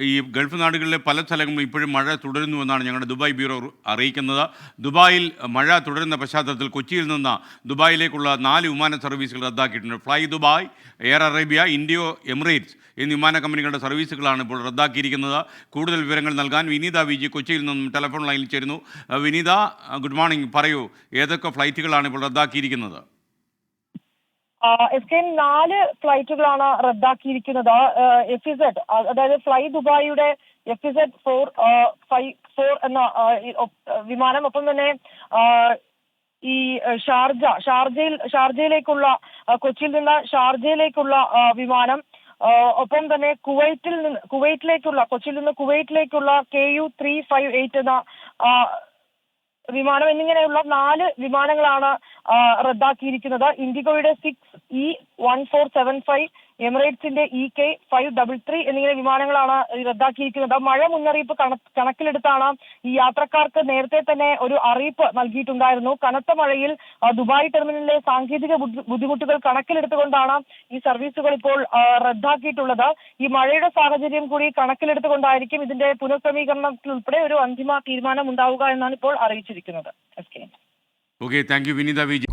ഈ ഗൾഫ് നാടുകളിലെ പല സ്ഥലങ്ങളിലും ഇപ്പോഴും മഴ തുടരുന്നുവെന്നാണ് ഞങ്ങളുടെ ദുബായ് ബ്യൂറോ അറിയിക്കുന്നത്. ദുബായിൽ മഴ തുടരുന്ന പശ്ചാത്തലത്തിൽ കൊച്ചിയിൽ നിന്ന് ദുബായിലേക്കുള്ള നാല് വിമാന സർവീസുകൾ റദ്ദാക്കിയിട്ടുണ്ട്. Fly Dubai air Arabia Indigo Emirates എന്നീ വിമാന കമ്പനികളുടെ സർവീസുകളാണ് ഇപ്പോൾ റദ്ദാക്കിയിരിക്കുന്നത്. കൂടുതൽ വിവരങ്ങൾ നൽകാൻ വിനീത വിജി കൊച്ചിയിൽ നിന്നും ടെലിഫോൺ ലൈനിൽ ചേരുന്നു. Vineetha good morning. പറയൂ ഏതൊക്കെ ഫ്ലൈറ്റുകളാണ് ഇപ്പോൾ റദ്ദാക്കിയിരിക്കുന്നത്? എസ് കെ നാല് ഫ്ലൈറ്റുകളാണ് റദ്ദാക്കിയിരിക്കുന്നത്. എഫ് ഇസെഡ് അതായത് fly ദുബായിയുടെ F Z four five four എന്ന വിമാനം. ഒപ്പം തന്നെ ഈ ഷാർജ ഷാർജയിൽ ഷാർജയിലേക്കുള്ള കൊച്ചിയിൽ നിന്ന് ഷാർജയിലേക്കുള്ള വിമാനം. ഒപ്പം തന്നെ കുവൈറ്റിൽ നിന്ന് കുവൈറ്റിലേക്കുള്ള കൊച്ചിയിൽ നിന്ന് കുവൈറ്റിലേക്കുള്ള K U three five eight എന്ന വിമാനം. എന്നിങ്ങനെയുള്ള നാല് വിമാനങ്ങളാണ് റദ്ദാക്കിയിരിക്കുന്നത് ഇൻഡിഗോയുടെ six E one four seven five എമിറേറ്റ്സിന്റെ E K five double three എന്നിങ്ങനെ വിമാനങ്ങളാണ് റദ്ദാക്കിയിരിക്കുന്നത്. മഴ മുന്നറിയിപ്പ് കണക്കിലെടുത്താണ് ഈ യാത്രക്കാർക്ക് നേരത്തെ തന്നെ ഒരു അറിയിപ്പ് നൽകിയിട്ടുണ്ടായിരുന്നു. കനത്ത മഴയിൽ ദുബായ് ടെർമിനലിലെ സാങ്കേതിക ബുദ്ധി- ബുദ്ധിമുട്ടുകൾ കണക്കിലെടുത്തുകൊണ്ടാണ് ഈ സർവീസുകൾ ഇപ്പോൾ റദ്ദാക്കിയിട്ടുള്ളത്. ഈ മഴയുടെ സാഹചര്യം കൂടി കണക്കിലെടുത്തുകൊണ്ടായിരിക്കും ഇതിന്റെ പുനഃക്രമീകരണത്തിൽ ഉൾപ്പെടെ ഒരു അന്തിമ തീരുമാനം ഉണ്ടാവുക എന്നാണ് ഇപ്പോൾ അറിയിച്ചിരിക്കുന്നത്. S K okay thank you Vineetha V G